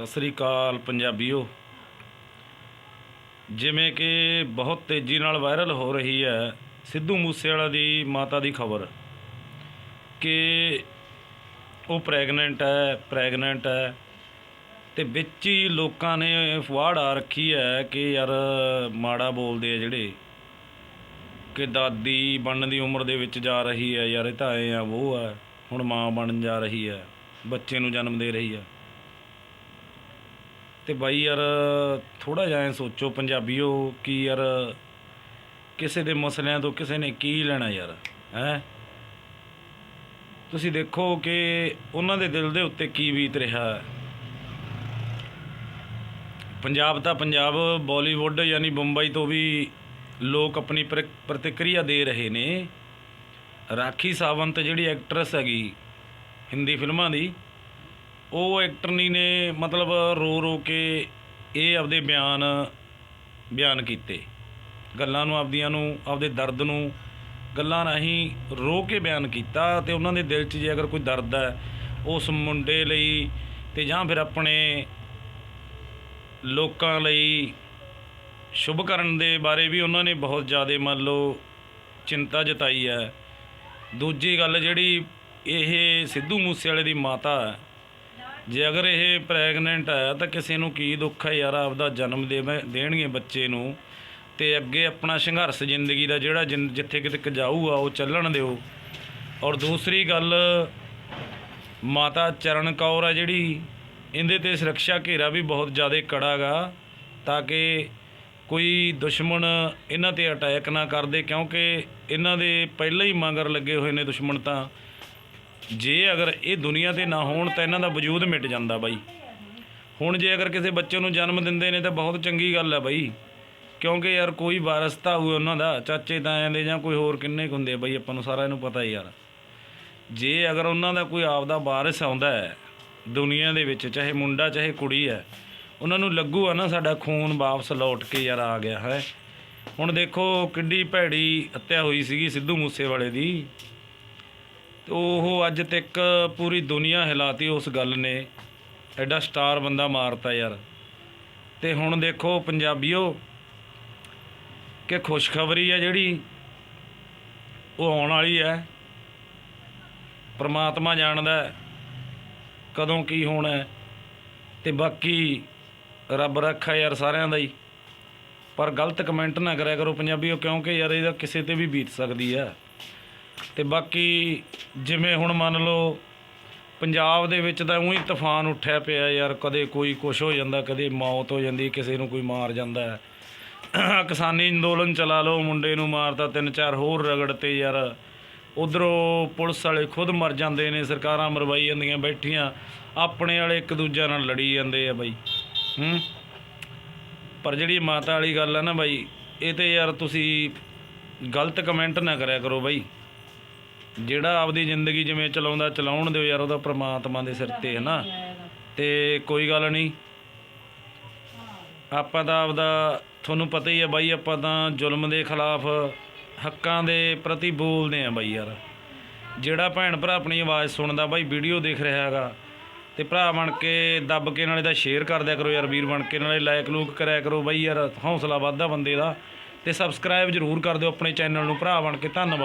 ਸਤਿ ਸ੍ਰੀ ਅਕਾਲ ਪੰਜਾਬੀਓ। ਜਿਵੇਂ ਕਿ ਬਹੁਤ ਤੇਜ਼ੀ ਨਾਲ ਵਾਇਰਲ ਹੋ ਰਹੀ ਹੈ ਸਿੱਧੂ ਮੂਸੇਵਾਲਾ ਦੀ ਮਾਤਾ ਦੀ ਖਬਰ ਕਿ ਉਹ ਪ੍ਰੈਗਨੈਂਟ ਹੈ ਪ੍ਰੈਗਨੈਂਟ ਹੈ ਤੇ ਵਿੱਚ ਹੀ ਲੋਕਾਂ ਨੇ ਫਵਾੜ ਆ ਰੱਖੀ ਹੈ ਕਿ ਯਾਰ ਮਾੜਾ ਬੋਲਦੇ ਆ ਜਿਹੜੇ ਕਿ ਦਾਦੀ ਬਣਨ ਦੀ ਉਮਰ ਦੇ ਵਿੱਚ ਜਾ ਰਹੀ ਹੈ, ਯਾਰ ਇਹ ਤਾਂ ਐ ਆ, ਉਹ ਆ, ਹੁਣ ਮਾਂ ਬਣਨ ਜਾ ਰਹੀ ਹੈ, ਬੱਚੇ ਨੂੰ ਜਨਮ ਦੇ ਰਹੀ ਹੈ। ਤੇ ਬਾਈ ਯਾਰ ਥੋੜਾ ਜਿਹਾ ਐਂ ਸੋਚੋ ਪੰਜਾਬੀਓ ਕਿ ਯਾਰ ਕਿਸੇ ਦੇ ਮਸਲਿਆਂ ਤੋਂ ਕਿਸੇ ਨੇ ਕੀ ਲੈਣਾ ਯਾਰ, ਹੈ? ਤੁਸੀਂ ਦੇਖੋ ਕਿ ਉਹਨਾਂ ਦੇ ਦਿਲ ਦੇ ਉੱਤੇ ਕੀ ਬੀਤ ਰਿਹਾ ਹੈ। ਪੰਜਾਬ ਤਾਂ ਪੰਜਾਬ, ਬਾਲੀਵੁੱਡ ਯਾਨੀ ਬੰਬਈ ਤੋਂ ਵੀ ਲੋਕ ਆਪਣੀ ਪ੍ਰ- ਪ੍ਰਤੀਕਿਰਿਆ ਦੇ ਰਹੇ ਨੇ। ਰਾਖੀ ਸਾਵੰਤ ਜਿਹੜੀ ਐਕਟਰੈਸ ਹੈਗੀ, ਹਿੰਦੀ ਫਿਲਮਾਂ ਦੀ ਉਹ ਐਕਟਰਨੀ ਨੇ ਮਤਲਬ ਰੋ ਰੋ ਕੇ ਇਹ ਆਪਦੇ ਬਿਆਨ ਬਿਆਨ ਕੀਤੇ। ਗੱਲਾਂ ਨੂੰ ਆਪਦੀਆਂ ਨੂੰ, ਆਪਦੇ ਦਰਦ ਨੂੰ, ਗੱਲਾਂ ਰਾਹੀਂ ਰੋ ਕੇ ਬਿਆਨ ਕੀਤਾ ਤੇ ਉਹਨਾਂ ਦੇ ਦਿਲ 'ਚ ਜੇ ਅਗਰ ਕੋਈ ਦਰਦ ਹੈ, ਉਸ ਮੁੰਡੇ ਲਈ ਤੇ ਜਾਂ ਫਿਰ ਆਪਣੇ ਲੋਕਾਂ ਲਈ ਸ਼ੁਭ ਕਰਨ ਦੇ ਬਾਰੇ ਵੀ ਉਹਨਾਂ ਨੇ ਬਹੁਤ ਜ਼ਿਆਦਾ ਮੰਨ ਲਓ ਚਿੰਤਾ ਜਤਾਈ ਹੈ। ਦੂਜੀ ਗੱਲ ਜਿਹੜੀ ਇਹ ਸਿੱਧੂ ਮੂਸੇਵਾਲੇ ਦੀ ਮਾਤਾ ਹੈ ਜੇ ਅਗਰ ਇਹ ਪ੍ਰੈਗਨੈਂਟ ਹੈ ਤਾਂ ਕਿਸੇ ਨੂੰ ਕੀ ਦੁੱਖ ਹੈ ਯਾਰ, ਆਪਦਾ ਜਨਮ ਦੇਵੇ, ਦੇਣਗੇ ਬੱਚੇ ਨੂੰ ਤੇ ਅੱਗੇ ਆਪਣਾ ਸੰਘਰਸ਼ ਜ਼ਿੰਦਗੀ ਦਾ ਜਿਹੜਾ ਜਿੰ- ਜਿੱਥੇ ਕਿਤੇ ਜਾਊਗਾ ਉਹ ਚੱਲਣ ਦਿਓ। ਔਰ ਦੂਸਰੀ ਗੱਲ, ਮਾਤਾ ਚਰਨ ਕੌਰ ਆ ਜਿਹੜੀ, ਇਹਦੇ ਤੇ ਸੁਰੱਖਿਆ ਘੇਰਾ ਵੀ ਬਹੁਤ ਜ਼ਿਆਦਾ ਕੜਾ ਗਾ ਤਾਂ ਕਿ ਕੋਈ ਦੁਸ਼ਮਣ ਇਹਨਾਂ ਤੇ ਅਟੈਕ ਨਾ ਕਰਦੇ ਕਿਉਂਕਿ ਇਹਨਾਂ ਦੇ ਪਹਿਲਾਂ ਹੀ ਮਗਰ ਲੱਗੇ ਹੋਏ ਨੇ ਦੁਸ਼ਮਣ ਤਾਂ। ਜੇ ਅਗਰ ਇਹ ਦੁਨੀਆ ਤੇ ਨਾ ਹੋਣ ਤਾਂ ਇਹਨਾਂ ਦਾ ਵਜੂਦ ਮਿਟ ਜਾਂਦਾ ਬਾਈ। ਹੁਣ ਜੇ ਅਗਰ ਕਿਸੇ ਬੱਚੇ ਨੂੰ ਜਨਮ ਦਿੰਦੇ ਨੇ ਤਾਂ ਬਹੁਤ ਚੰਗੀ ਗੱਲ ਹੈ ਬਾਈ। ਕਿਉਂਕਿ ਯਾਰ ਕੋਈ ਵਾਰਸ ਤਾਂ ਉਹਨਾਂ ਦਾ, ਚਾਚੇ, ਤਾਇਆਂ ਦੇ ਜਾਂ ਕੋਈ ਹੋਰ ਕਿੰਨੇ ਕੁ ਹੁੰਦੇ ਬਾਈ, ਆਪਾਂ ਨੂੰ ਸਾਰਿਆਂ ਨੂੰ ਪਤਾ ਹੀ ਯਾਰ। ਜੇ ਅਗਰ ਉਹਨਾਂ ਦਾ ਕੋਈ ਆਪਦਾ ਵਾਰਿਸ ਆਉਂਦਾ ਹੈ, ਦੁਨੀਆ ਦੇ ਵਿੱਚ, ਚਾਹੇ ਮੁੰਡਾ, ਚਾਹੇ ਕੁੜੀ ਹੈ, ਉਹਨਾਂ ਨੂੰ ਲੱਗੂ ਆ ਨਾ ਸਾਡਾ ਖੂਨ ਵਾਪਸ ਲੌਟ ਕੇ ਯਾਰ ਆ ਗਿਆ ਹੈ। ਹੁਣ ਦੇਖੋ ਕਿੱਡੀ ਭੈੜੀ ਹੱਤਿਆ ਹੋਈ ਸੀਗੀ ਸਿੱਧੂ ਮੂਸੇਵਾਲੇ ਦੀ। ਤੇ ਉਹ ਅੱਜ ਤੱਕ ਪੂਰੀ ਦੁਨੀਆ ਹਿਲਾਤੀ ਉਸ ਗੱਲ ਨੇ। ਐਡਾ ਸਟਾਰ ਬੰਦਾ ਮਾਰਤਾ ਯਾਰ। ਤੇ ਹੁਣ ਦੇਖੋ ਪੰਜਾਬੀਓ, ਕਿ ਖੁਸ਼ਖਬਰੀ ਹੈ ਜਿਹੜੀ, ਉਹ ਆਉਣ ਵਾਲੀ ਹੈ। ਪਰਮਾਤਮਾ ਜਾਣਦਾ ਕਦੋਂ ਕੀ ਹੋਣਾ ਹੈ। ਤੇ ਬਾਕੀ ਰੱਬ ਰੱਖਾ ਯਾਰ ਸਾਰਿਆਂ ਦਾ ਹੀ। ਪਰ ਗਲਤ ਕਮੈਂਟ ਨਾ ਕਰਿਆ ਕਰੋ ਪੰਜਾਬੀਓ, ਕਿਉਂਕਿ ਯਾਰ ਇਹਦਾ ਕਿਸੇ ਤੇ ਵੀ ਬੀਤ ਸਕਦੀ ਹੈ। ਤੇ ਬਾਕੀ ਜਿਵੇਂ ਹੁਣ ਮੰਨ ਲਓ ਪੰਜਾਬ ਦੇ ਵਿੱਚ ਤਾਂ ਉਹੀ ਤੂਫਾਨ ਉੱਠਿਆ ਪਿਆ ਯਾਰ, ਕਦੇ ਕੋਈ ਕੁਛ ਹੋ ਜਾਂਦਾ, ਕਦੇ ਮੌਤ ਹੋ ਜਾਂਦੀ, ਕਿਸੇ ਨੂੰ ਕੋਈ ਮਾਰ ਜਾਂਦਾ ਕਿਸਾਨੀ ਅੰਦੋਲਨ ਚਲਾ ਲਓ, ਮੁੰਡੇ ਨੂੰ ਮਾਰਤਾ ਤਿੰਨ ਚਾਰ ਹੋਰ ਰਗੜ ਤੇ ਯਾਰ। ਉਧਰੋਂ ਪੁਲਿਸ ਵਾਲੇ ਖੁਦ ਮਰ ਜਾਂਦੇ ਨੇ, ਸਰਕਾਰਾਂ ਮਰਵਾਈ ਜਾਂਦੀਆਂ ਬੈਠੀਆਂ, ਆਪਣੇ ਵਾਲੇ ਇੱਕ ਦੂਜੇ ਨਾਲ ਲੜੀ ਜਾਂਦੇ ਆ ਬਾਈ। ਹੂੰ? ਪਰ ਜਿਹੜੀ ਮਾਤਾ ਵਾਲੀ ਗੱਲ ਆ ਨਾ ਬਾਈ, ਇਹ ਤੇ ਯਾਰ ਤੁਸੀਂ ਗਲਤ ਕਮੈਂਟ ਨਾ ਕਰਿਆ ਕਰੋ ਬਾਈ। ਜਿਹੜਾ ਆਪਦੀ ਜ਼ਿੰਦਗੀ ਜਿਵੇਂ ਚਲਾਉਂਦਾ, ਚਲਾਉਣ ਦਿਓ ਯਾਰ, ਉਹਦਾ ਪ੍ਰਮਾਤਮਾ ਦੇ ਸਿਰ ਤੇ ਹੈ ਨਾ ਤੇ ਕੋਈ ਗੱਲ ਨਹੀਂ। ਆਪਾਂ ਤਾਂ ਆਪਦਾ, ਤੁਹਾਨੂੰ ਪਤਾ ਹੀ ਹੈ ਬਾਈ, ਆਪਾਂ ਤਾਂ ਜ਼ੁਲਮ ਦੇ ਖਿਲਾਫ ਹੱਕਾਂ ਦੇ ਪ੍ਰਤੀ ਬੋਲਦੇ ਆ ਬਾਈ ਯਾਰ। ਜਿਹੜਾ ਭੈਣ ਭਰਾ ਆਪਣੀ ਆਵਾਜ਼ ਸੁਣਦਾ ਬਾਈ, ਵੀਡੀਓ ਦੇਖ ਰਿਹਾ ਹੈਗਾ, ਤੇ ਭਰਾ ਬਣ ਕੇ ਦੱਬ ਕੇ ਨਾਲੇ ਦਾ ਸ਼ੇਅਰ ਕਰ ਦਿਆ ਕਰੋ ਯਾਰ, ਵੀਰ ਬਣ ਕੇ ਨਾਲੇ ਲਾਇਕ ਲੂਕ ਕਰਿਆ ਕਰੋ ਬਾਈ ਯਾਰ, ਹੌਸਲਾ ਵੱਧਦਾ ਬੰਦੇ ਦਾ। ਤੇ ਸਬਸਕ੍ਰਾਈਬ ਜ਼ਰੂਰ ਕਰ ਦਿਓ ਆਪਣੇ ਚੈਨਲ ਨੂੰ, ਭਰਾ ਬਣ ਕੇ, ਧੰਨਵਾਦ।